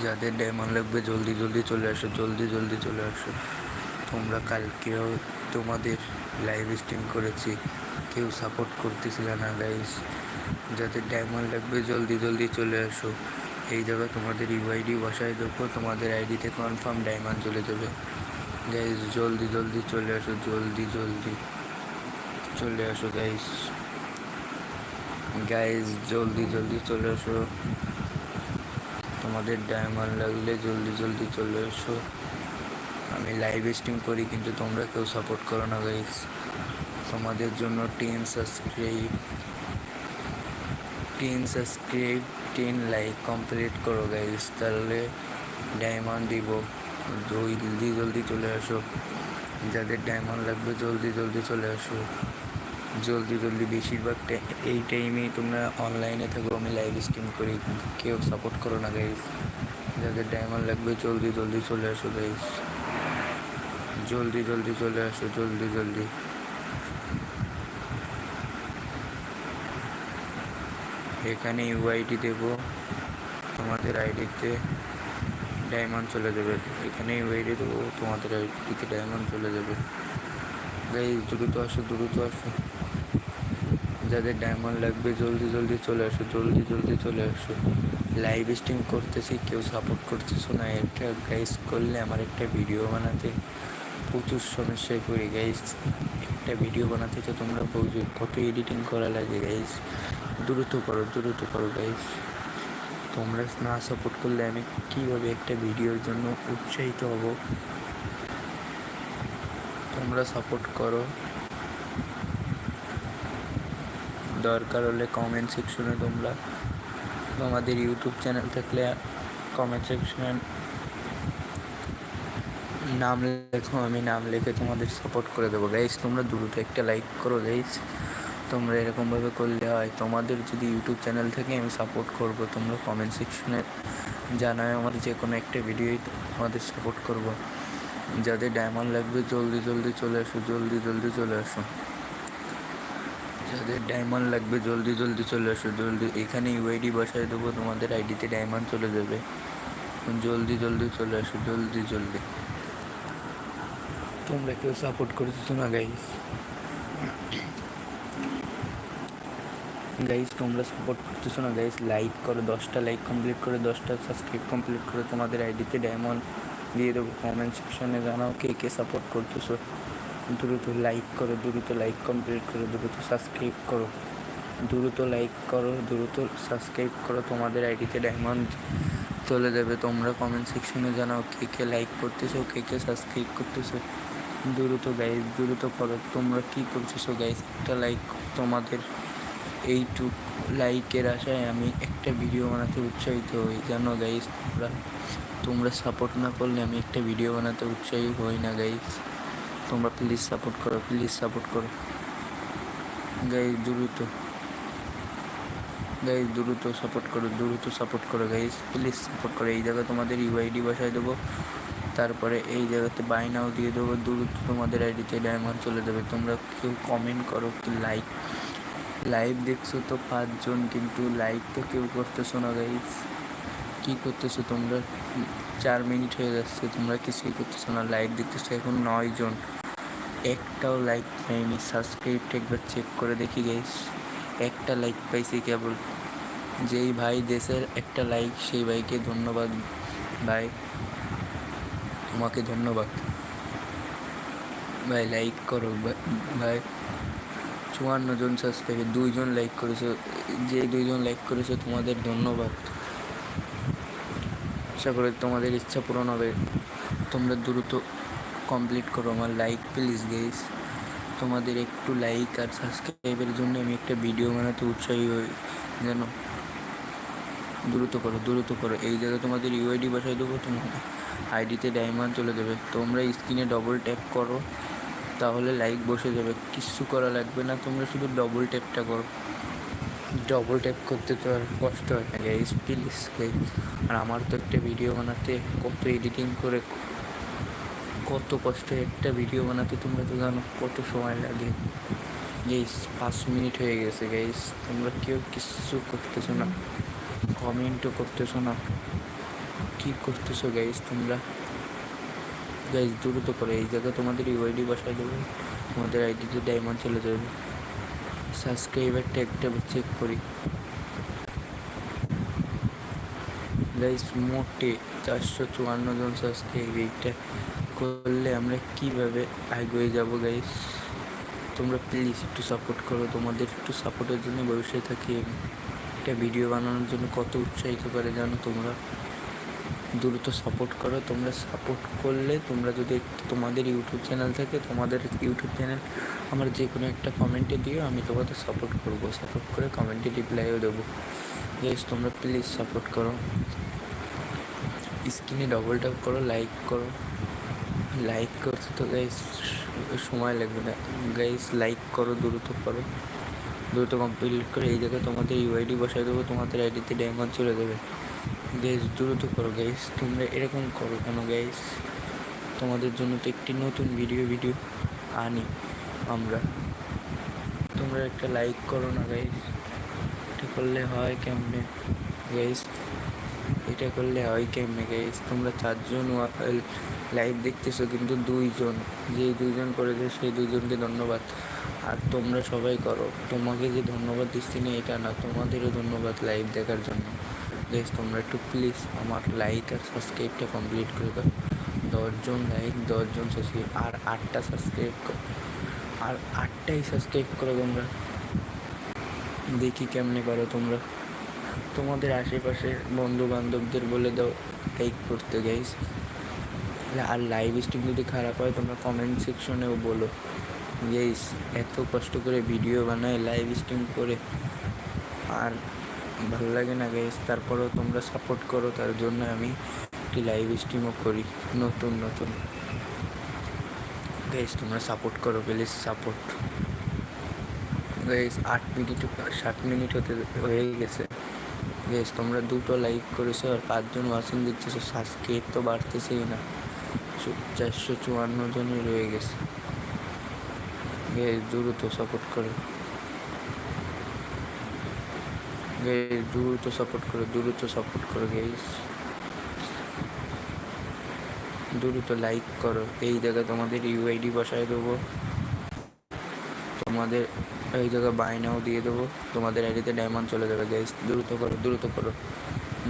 যাদের ডায়মন্ড লাগবে, জলদি জলদি চলে আসো, জলদি জলদি চলে আসো। তোমরা কালকেও তোমাদের লাইভ স্ট্রিম করেছি। কেউ সাপোর্ট করতেছিল না গাইস যাদের ডায়মন্ড লাগবে, জলদি জলদি চলে আসো। এই জায়গায় তোমাদের ইউআইডি বসায় দেখো তোমাদের আইডিতে কনফার্ম ডায়মন্ড চলে যাবে। গাইস জলদি জলদি চলে আসো, জলদি জলদি চলে আসো গাইস গাইস জলদি জলদি চলে আসো। তোমাদের ডায়মন্ড লাগলে জলদি জলদি চলে এসো। আমি লাইভ স্ট্রিম করি, কিন্তু তোমরা কেউ সাপোর্ট করো না গাইস তোমাদের জন্য ten subscribe ten subscribe ten like complete করো গাইস তাহলে ডায়মন্ড দিব। জলদি জলদি চলে আসো যাদের ডায়মন্ড লাগবে, জলদি জলদি চলে আসো জলদি জলদি বেশিরভাগ এই টাইমেই তোমরা অনলাইনে থাকো, আমি লাইভ স্ট্রিম করি। কেউ সাপোর্ট করো না গাইস যাদের ডায়মন্ড লাগবে, জলদি জলদি চলে আসো গাইস জলদি জলদি চলে আসো, জলদি জলদি। এখানে ইউআইডি দেবো। তোমাদের আইডিতে ডায়মন্ড চলে যাবে। এখানে ইউআইডি দেবো, তোমাদের আইডিতে ডায়মন্ড চলে যাবে। গাইস দ্রুত আসো দ্রুত আসো। যাদের ডায়মন্ড লাগবে, জলদি জলদি চলে আসো, জলদি জলদি চলে আসো। লাইভ স্ট্রিম করতেছি, কেউ সাপোর্ট করতেছো না একটা গাইস করলে আমার একটা ভিডিও বানাতে। প্রচুর সমস্যায় পড়ি গাইস একটা ভিডিও বানাতে তো তোমরা প্রচুর কত এডিটিং করা লাগে গাইস দ্রুত করো দ্রুত করো গাইস তোমরা না সাপোর্ট করলে আমি কীভাবে একটা ভিডিওর জন্য উৎসাহিত হব? তোমরা সাপোর্ট করো। দরকার হলে কমেন্ট সেকশনে তোমরা তোমাদের ইউটিউব চ্যানেল থাকলে কমেন্ট সেকশনে নাম লেখো, আমি নাম লিখে তোমাদের সাপোর্ট করে দেবো। গাইস তোমরা দ্রুত একটা লাইক করো গাইস তোমরা এরকমভাবে করলে হয়, তোমাদের যদি ইউটিউব চ্যানেল থেকে, আমি সাপোর্ট করব। তোমরা কমেন্ট সেকশনে জানায় আমার যে কোনো একটা ভিডিওই তোমাদের সাপোর্ট করব। যাদের ডায়মন্ড লাগবে, জলদি জলদি চলে আসো, জলদি জলদি চলে আসো। যাদের ডায়মন্ড লাগবে, জলদি জলদি চলে আসো, জলদি। এখানে ইউআইডি বসায় দেবো, তোমাদের আইডিতে ডায়মন্ড চলে যাবে। জলদি জলদি চলে আসো, জলদি জলদি। তোমরা কেউ সাপোর্ট করতেছো না গাইস গাইস তোমরা সাপোর্ট করতেছো না গাইস লাইক করো, দশটা লাইক কমপ্লিট করে, দশটা সাবস্ক্রাইব কমপ্লিট করে। তোমাদের আইডিতে ডায়মন্ড দিয়ে দেবো। কমেন্ট সেকশনে জানাও কে কে সাপোর্ট করতেছো। দ্রুত লাইক করো, দ্রুত লাইক কমপ্লিট করো, দ্রুত সাবস্ক্রাইব করো। দ্রুত লাইক করো, দ্রুত সাবস্ক্রাইব করো। তোমাদের আইডিতে ডায়মন্ড চলে যাবে। তোমরা কমেন্ট সেকশনে জানাও কে কে লাইক করতেছো, কে কে সাবস্ক্রাইব করতেছো। দ্রুত গাইস দ্রুত করো। তোমরা কী করতেছো গাইস একটা লাইক তোমাদের এইটুক লাইকের আশায় আমি একটা ভিডিও বানাতে উৎসাহিত হই। জানো গাইস তোমরা তোমরা সাপোর্ট না করলে আমি একটা ভিডিও বানাতে উৎসাহী হই না গাইস তোমরা প্লিজ সাপোর্ট করো প্লিজ সাপোর্ট করো। গাইস দ্রুত। গাইস দ্রুত সাপোর্ট করো, দ্রুত সাপোর্ট করো গাইস প্লিজ সাপোর্ট করো। এই জায়গায় তোমাদের ইউআইডি বসায় দেবো, তারপরে এই জায়গাতে বাই নাও দিয়ে দেবো, দ্রুত তোমাদের আইডিতে ডায়মন্ড চলে যাবে। তোমরা কেউ কমেন্ট করো কি লাইক লাইভ দেখছ তো পাঁচজন, কিন্তু লাইক তো কেউ করতেছো না গাইস কী করতেছো তোমরা? চার মিনিট হয়ে যাচ্ছে, তোমরা কিছুই করতেছো না। লাইক দেখতেছো এখন নয় জন একটাও লাইক পাইনি। সাবস্ক্রাইবটা একবার চেক করে দেখি গাইস একটা লাইক পাইছি কেবল। যেই ভাই দেশের একটা লাইক সেই ভাইকে ধন্যবাদ ভাই। তোমাকে ধন্যবাদ। ভাই লাইক করো ভাই- চুয়ান্ন জন সাবস্ক্রাইবার দুইজন লাইক করেছ। যে দুইজন লাইক করেছ, তোমাদের ধন্যবাদ। আশা করি তোমাদের ইচ্ছা পূরণ হবে। তোমরা দ্রুত কমপ্লিট করো আমার লাইক প্লিজ গেস তোমাদের একটু লাইক আর সাবস্ক্রাইবের জন্য আমি একটা ভিডিও বানাতে উৎসাহী হই। যেন দ্রুত করো দ্রুত করো। এই জায়গায় তোমাদের ইউআইডি বসাই দেবো তোমার আইডিতে ডায়মন্ড চলে যাবে। তোমরা স্ক্রিনে ডবল ট্যাপ করো, তাহলে লাইক বসে যাবে। কিচ্ছু করা লাগবে না, তোমরা শুধু ডবল ট্যাপটা করো। ডবল ট্যাপ করতে তো আর কষ্ট হয় না। গাইস প্লিজ গাইস আর আমার তো একটা ভিডিও বানাতে কত এডিটিং করে কত কষ্ট একটা ভিডিও বানাতে তোমরা তো জানো, কত সময় লাগে। গাইস পাঁচ মিনিট হয়ে গেছে গাইস তোমরা কেউ কিছু করতেছো না কমেন্টও করতেছো না। কি করতেছো গাইস তোমরা? গাইস দ্রুত করে, এই জায়গায় তোমাদের ইউআইডি বসাই দেবো, তোমাদের আইডিতে ডায়মন্ড চলে যাবে। সাবস্ক্রাইবারটা একটা চেক করি। গাইস মোটে চারশো চুয়ান্ন জন সাবস্ক্রাইব এইটা করলে আমরা কীভাবে এগিয়ে যাব গাইস তোমরা প্লিজ একটু সাপোর্ট করো। তোমাদের একটু সাপোর্টের জন্য ভবিষ্যতে থাকি একটা ভিডিও বানানোর জন্য কত উৎসাহিত করে জানো তোমরা? দ্রুত সাপোর্ট করো। তোমরা সাপোর্ট করলে তোমরা যদি তোমাদের ইউটিউব চ্যানেল থাকে, তোমাদের ইউটিউব চ্যানেল আমার যে কোনো একটা কমেন্টে দিও, আমি তোমাদের সাপোর্ট করব। সাপোর্ট করে কমেন্টে রিপ্লাইও দেবো। গাইস তোমরা প্লিজ সাপোর্ট করো। স্ক্রিনে ডবল ট্যাপ করো লাইক করো। লাইক করতে তো গাইস সময় লাগবে না। গাইস লাইক করো, দ্রুত করো। দ্রুত কমপ্লিট করে এই জায়গায় তোমাদের ইউআইডি বসাই দেবো, তোমাদের আইডিতে ডায়মন্ড চলে দেবে গাইস দ্রুত করো গাইস তোমরা এরকম করো কেন গাইস তোমাদের জন্য তো একটি নতুন ভিডিও ভিডিও আনি আমরা। তোমরা একটা লাইক করো না গাইস এটা করলে হয় কেমনে? গাইস এটা করলে হয় কেমনে গাইস তোমরা চারজন লাইভ দেখতেছো কিন্তু দুইজন। যে দুইজন করেছে সেই দুইজনকে ধন্যবাদ। আর তোমরা সবাই করো। তোমাকে যে ধন্যবাদ দিচ্ছি না, এটা না, তোমাদেরও ধন্যবাদ লাইভ দেখার জন্য। গাইস তোমরা একটু প্লিজ আমার লাইক আর সাবস্ক্রাইবটা কমপ্লিট করে দাও। দশজন লাইক দশজন সাবস্ক্রাইব আর আটটা সাবস্ক্রাইব করো। আর আটটাই সাবস্ক্রাইব করো তোমরা। দেখি কেমনে পারো তোমরা। তোমাদের আশেপাশের বন্ধু বান্ধবদের বলে দাও লাইক করতে গাইস আর লাইভ স্ট্রিম যদি খারাপ হয়, তোমরা কমেন্ট সেকশনেও বলো। গাইস এত কষ্ট করে ভিডিও বানায় লাইভ স্ট্রিম করে। আর ভালো লাগে না গাইস তারপরেও তোমরা সাপোর্ট করো, তার জন্য আমি একটি লাইভ স্ট্রিমও করি, নতুন নতুন। গাইস তোমরা সাপোর্ট করো প্লিজ সাপোর্ট গাইস আট মিনিট ষাট মিনিট হতে হয়ে গেছে। গাইস তোমরা দুটো লাইক করেছ আর পাঁচজন ওয়াচিং দিচ্ছেছো সাবস্ক্রাইব তো বাড়তেছেই না। চারশো চুয়ান্ন জনই রয়ে গেছে। গাইস দ্রুত সাপোর্ট করো। গাইস দ্রুত সাপোর্ট করো, দ্রুত সাপোর্ট করো গেস দ্রুত লাইক করো। এই জায়গায় তোমাদের ইউআইডি বসায় দেবো। তোমাদের এই জায়গায় বাইনাও দিয়ে দেবো। তোমাদের আইডিতে ডায়মন্ড চলে যাবে গাইস দ্রুত করো দ্রুত করো।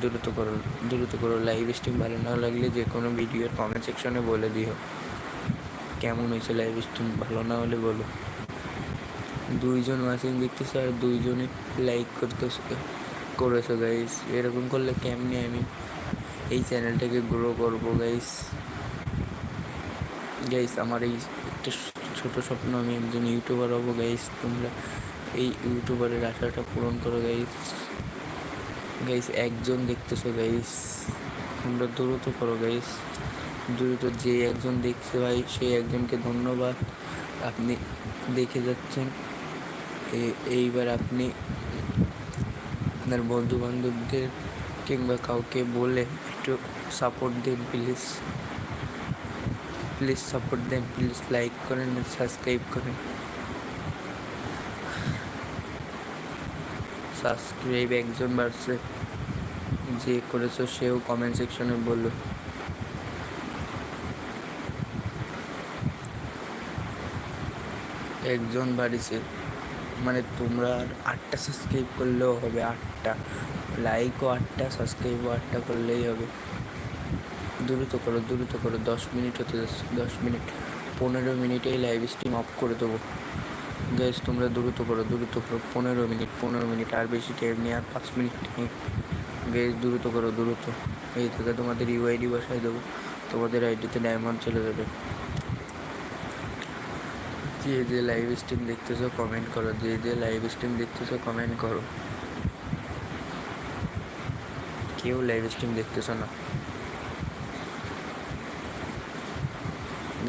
দ্রুত করো দ্রুত করো। লাইভ স্ট্রিম ভালো না লাগলে যে কোনো ভিডিওর কমেন্ট সেকশনে বলে দিও। কেমন হয়েছে লাইভ স্ট্রিম ভালো না হলে বলো। দুইজন ওয়াচিং দেখতেছে আর দুইজনে লাইক করতেছে, করেছ গাইস এরকম করলে কেমনি আমি এই চ্যানেলটাকে গ্রো করব গাইস গাইস আমার এই একটা ছোট স্বপ্ন, আমি একজন ইউটিউবার হব গাইস তোমরা এই ইউটিউবারের আশাটা পূরণ করো গাইস গাইস একজন দেখতেছো গাইস তোমরা দ্রুত করো গাইস দ্রুত যে একজন দেখছে ভাই সেই একজনকে ধন্যবাদ। আপনি দেখে যাচ্ছেন। এইবার আপনি আপনার বন্ধু বান্ধবদের কিংবা কাউকে বলে একটু সাপোর্ট দিন প্লিজ প্লিজ সাপোর্ট দেন প্লিজ লাইক করেন সাবস্ক্রাইব করেন সাবস্ক্রাইব একজন বাড়ছে। যে করেছ সেও কমেন্ট সেকশনে বলল। একজন বাড়িছে। মানে তোমরা আটটা সাবস্ক্রাইব করলেও হবে, আটটা। লাইকও আটটা সাবস্ক্রাইবও আটটা করলেই হবে। দ্রুত করো দ্রুত করো, দশ মিনিট হতে যাচ্ছে, দশ মিনিট, পনেরো মিনিটেই লাইভ স্ট্রিম অফ করে দেবো। গ্যাস তোমরা দ্রুত করো দ্রুত করো, পনেরো মিনিট পনেরো মিনিট, আর বেশি টাইম নেই, আর পাঁচ মিনিট নেই। গ্যাস দ্রুত করো, দ্রুত। এই থেকে তোমাদের ইউআইডি বসাই দেবো, তোমাদের আইডিতে ডায়মন্ড চলে যাবে। যে যে লাইভ স্ট্রিম দেখতেছো কমেন্ট করো, যে যে লাইভ স্ট্রিম দেখতেছো কমেন্ট করো। কেউ লাইভ স্ট্রিম দেখতেছো না।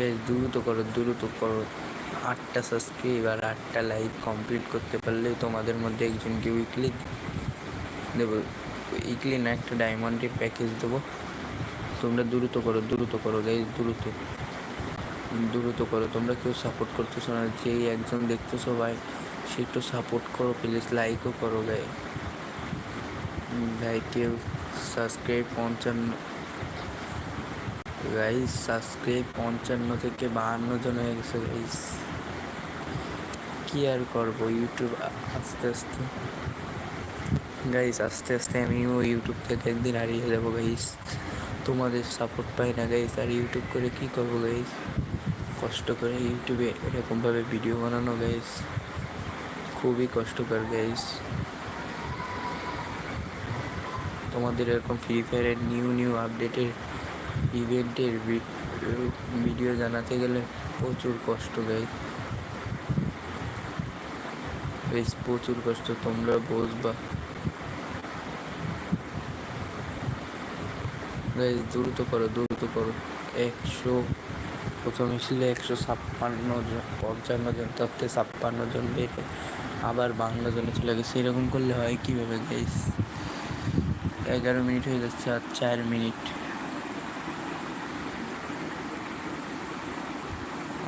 গাইজ দ্রুত করো দ্রুত করো। আটটা সাবস্ক্রাইব আর আটটা লাইক কমপ্লিট করতে পারলেই তোমাদের মধ্যে একজনকে উইকলি দেবো। উইকলি না, একটা ডায়মন্ডের প্যাকেজ দেবো। তোমরা দ্রুত করো দ্রুত করো গাইজ দ্রুত। দ্রুত করো। তোমরা কেউ সাপোর্ট করতেছো না, যেই একজন দেখতেছো ভাই, সে একটু সাপোর্ট করো প্লিজ লাইকও করো গাই ভাই, কেউ সাবস্ক্রাইব পঞ্চান্ন গাইস সাবস্ক্রাইব পঞ্চান্ন থেকে বাহান্ন জন হয়ে গেছে গাইস কি আর করব? ইউটিউব আস্তে আস্তে। গাইস আস্তে আস্তে আমিও ইউটিউব থেকে একদিন হারিয়ে যাব গাইস তোমাদের সাপোর্ট পাই না গাইস আর ইউটিউব করে কি করব গাইস কষ্ট করে ইউটিউবে এরকমভাবে ভিডিও বানানো গাইস খুবই কষ্টকর গাইস তোমাদের এরকম ফ্রি ফায়ারের নিউ নিউ আপডেটের ইভেন্টের ভিডিও জানাতে গেলে প্রচুর কষ্ট গাইস। বেশ প্রচুর কষ্ট, তোমরা গাইস, দ্রুত করো দ্রুত করো। একশো, প্রথমে ছিল একশো ছাপ্পান্ন জন, পঞ্চান্ন জন থেকে ছাপ্পান্ন জন বেড়ে আবার বাংলা জনে চলে গেছে। এরকম করলে হয় কীভাবে গাইস? এগারো মিনিট হয়ে যাচ্ছে আর চার মিনিট।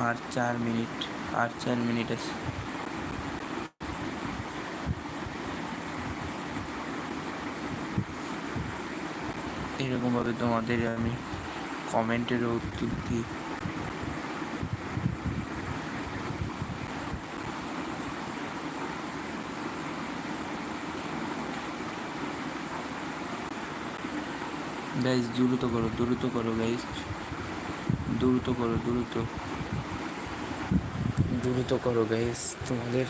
আর চার মিনিট, আর চার মিনিট আছে। এরকমভাবে তোমাদের আমি কমেন্টেরও উত্তর দিই। গাইজ দ্রুত করো দ্রুত করো গাইজ দ্রুত করো, দ্রুত। দ্রুত করো গাইস তোমাদের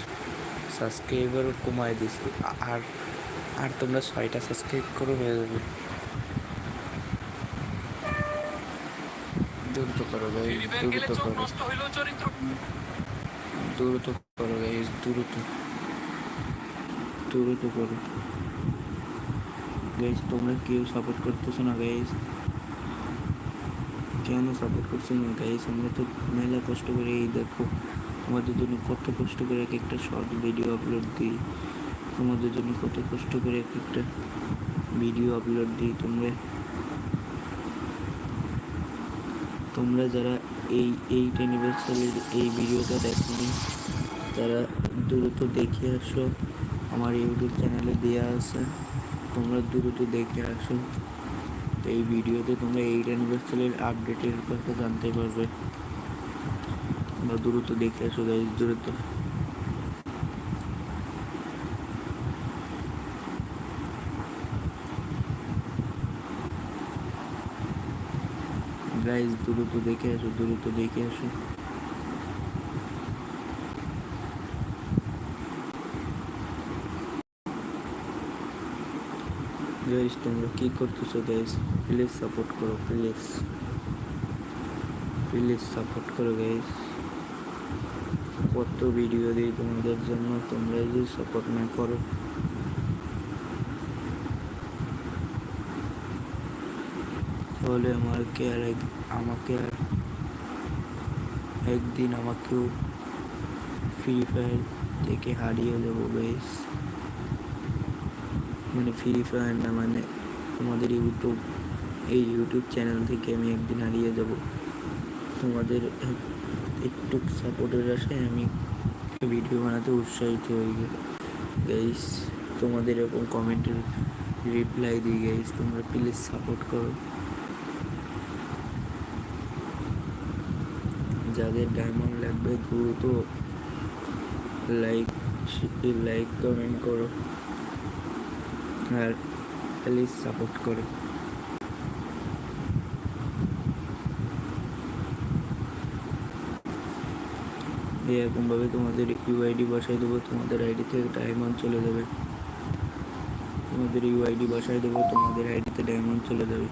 সাবস্ক্রাইবার কমায় দিছি। আর আর তোমরা ছয়টা সাবস্ক্রাইব করো হয়ে যাবে। দ্রুত করো গাইজ দ্রুত করো। দ্রুত করো গাইজ দ্রুত। দ্রুত করো। গাইজ তোমরা কেউ সাপোর্ট করতেছো না গাইজ কেন সাপোর্ট করছ না গাইজ আমরা তো মেলা কষ্ট করে এই দেখো। তোমাদের জন্য কত কষ্ট করে এক একটা শর্ট ভিডিও আপলোড দিই, তোমাদের জন্য কত কষ্ট করে এক একটা ভিডিও আপলোড দিই, তোমরা তোমরা যারা এই এইট অ্যানিভার্সারির এই ভিডিওটা দেখনি, তারা দ্রুত দেখে আসো, আমার ইউটিউব চ্যানেলে দেওয়া আছে, তোমরা দ্রুত দেখে আসো। তো এই ভিডিওতে তোমরা এইট অ্যানিভার্সারির আপডেটের কথা জানতে পারবে। তোমরা দ্রুত দেখে আসো গাইজ দ্রুত। গাইজ দ্রুত দেখে আসো, দ্রুত দেখে আসো। গাইজ তোমরা কি করতেছো গাইজ প্লিজ সাপোর্ট করো প্লিজ প্লিজ সাপোর্ট করো গাইজ কত ভিডিও দিই তোমাদের জন্য তোমরা যদি সাপোর্ট না করো। তাহলে আমাকে আর এক, আমাকে আর একদিন আমাকেও ফ্রি ফায়ার থেকে হারিয়ে দেবো, বেশ। মানে ফ্রি ফায়ার না মানে তোমাদের ইউটিউব এই ইউটিউব চ্যানেল থেকে আমি একদিন হারিয়ে যাব তোমাদের একটু সাপোর্টের আশায় আমি ভিডিও বানাতে উৎসাহিত হই। গাইস তোমাদের এরকম কমেন্টের রিপ্লাই দিই গাইস তোমরা প্লিজ সাপোর্ট করো। যাদের ডায়মন্ড লাগবে, দ্রুত লাইক লাইক কমেন্ট করো। আর প্লিজ সাপোর্ট করো। এরকমভাবে তোমাদের ইউআইডি বসাই দেবো, তোমাদের আইডি থেকে ডায়মন্ড চলে যাবে। তোমাদের ইউআইডি বসাই দেবো, তোমাদের আইডিতে ডায়মন্ড চলে যাবে।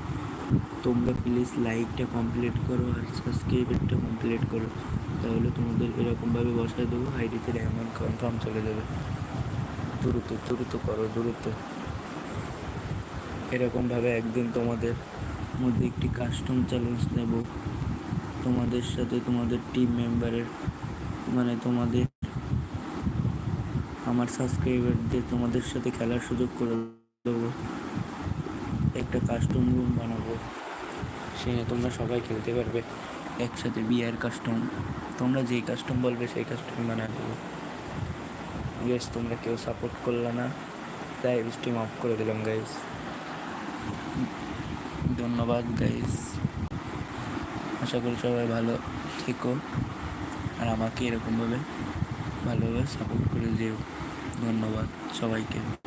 তোমরা প্লিজ লাইকটা কমপ্লিট করো আর সাবস্ক্রাইবারটা কমপ্লিট করো। তাহলে তোমাদের এরকমভাবে বসাই দেবো আইডিতে ডায়মন্ড কনফার্ম চলে যাবে। দ্রুত দ্রুত করো, দ্রুত। এরকমভাবে একদিন তোমাদের মধ্যে একটি কাস্টম চ্যালেঞ্জ নেব। তোমাদের সাথে তোমাদের টিম মেম্বারের মানে তোমাদের, আমার সাবস্ক্রাইবারদের তোমাদের সাথে খেলার সুযোগ করে দেবো। একটা কাস্টম রুম বানাবো। সেখানে তোমরা সবাই খেলতে পারবে। একসাথে বিয়ার কাস্টম তোমরা যেই কাস্টম বলবে সেই কাস্টম বানিয়ে দেবো। ইয়েস তোমরা কেউ সাপোর্ট করলে না। তাই স্টিম অফ করে দিলাম গাইজ ধন্যবাদ গাইস আশা করি সবাই ভালো থেকো। আর আমাকে এরকমভাবে ভালোভাবে সাপোর্ট করে দিও। ধন্যবাদ সবাইকে।